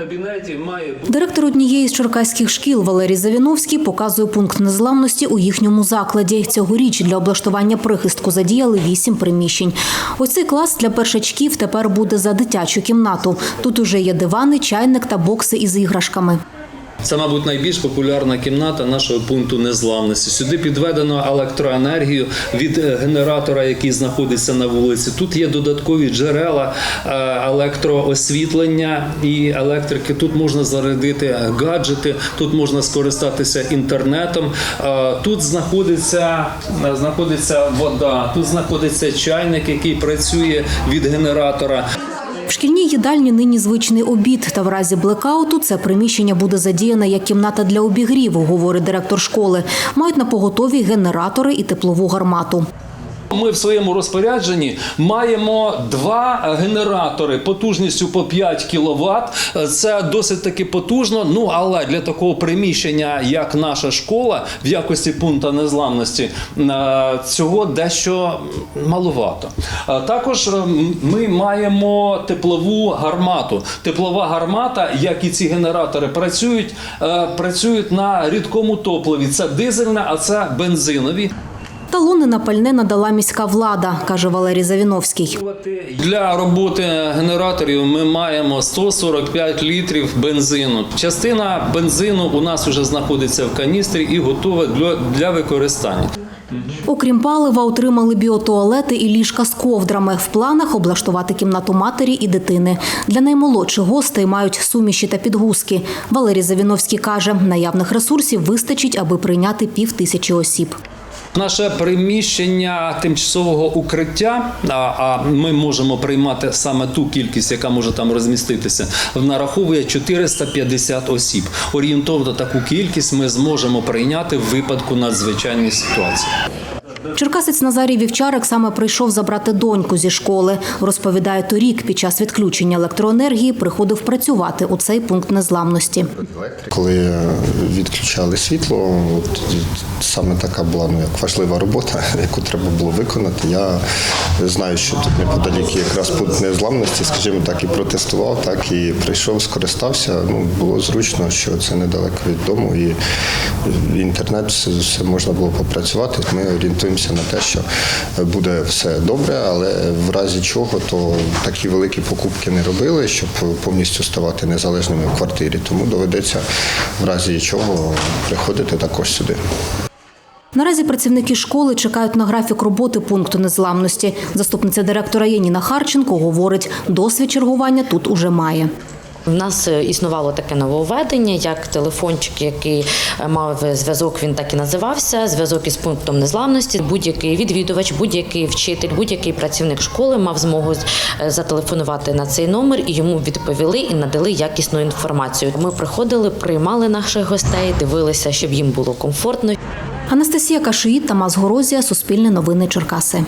кабінеті має Директор однієї з черкаських шкіл Валерій Завіновський показує пункт незламності у їхньому закладі. Цьогоріч для облаштування прихистку задіяли вісім приміщень. Ось цей клас для першачків тепер буде за дитячу кімнату. Тут уже є дивани, чайник та бокси із іграшками. Це, мабуть, найбільш популярна кімната нашого пункту незламності. Сюди підведено електроенергію від е, генератора, який знаходиться на вулиці. Тут є додаткові джерела е, електроосвітлення і електрики. Тут можна зарядити гаджети, тут можна скористатися інтернетом. Е, Тут знаходиться, знаходиться вода, тут знаходиться чайник, який працює від генератора. В шкільній їдальні нині звичний обід. Та в разі блекауту це приміщення буде задіяне як кімната для обігріву, говорить директор школи. Мають на поготові генератори і теплову гармату. Ми в своєму розпорядженні маємо два генератори потужністю по 5 кВт. Це досить таки потужно. Ну але для такого приміщення, як наша школа, в якості пункту незламності, е, цього дещо маловато. Е, Також е, ми маємо теплову гармату. Теплова гармата, як і ці генератори, працюють, працюють на рідкому топливі. Це дизельне, а це бензинові. Талони на пальне надала міська влада, каже Валерій Завіновський. Для роботи генераторів ми маємо 145 літрів бензину. Частина бензину у нас вже знаходиться в каністрі і готова для, для використання. Окрім палива, отримали біотуалети і ліжка з ковдрами. В планах облаштувати кімнату матері і дитини. Для наймолодших гостей мають суміші та підгузки. Валерій Завіновський каже, наявних ресурсів вистачить, аби прийняти пів тисячі осіб. Наше приміщення тимчасового укриття, а, ми можемо приймати саме ту кількість, яка може там розміститися, нараховує 450 осіб. Орієнтовно таку кількість ми зможемо прийняти в випадку надзвичайної ситуації. Черкасець Назарій Вівчарик саме прийшов забрати доньку зі школи. Розповідає, торік під час відключення електроенергії приходив працювати у цей пункт незламності. Коли відключали світло, саме така була ну, як важлива робота, яку треба було виконати. Я знаю, що тут неподалік якраз пункт незламності, скажімо так, і протестував, так і прийшов, скористався. Ну, було зручно, що це недалеко від дому, і інтернет все, все можна було попрацювати. Ми орієнтуємося на те, що буде все добре, але в разі чого, то такі великі покупки не робили, щоб повністю ставати незалежними в квартирі. Тому доведеться в разі чого приходити також сюди. Наразі працівники школи чекають на графік роботи пункту незламності. Заступниця директора Яніна Харченко говорить, досвід чергування тут уже має. У нас е, існувало таке нововведення, як телефончик, який е, мав зв'язок, він так і називався. Зв'язок із пунктом незламності. Будь-який відвідувач, будь-який вчитель, будь-який працівник школи мав змогу е, зателефонувати на цей номер і йому відповіли і надали якісну інформацію. Ми приходили, приймали наших гостей, дивилися, щоб їм було комфортно. Анастасія Кашиїт, Тамас Горозія, Суспільне новини Черкаси.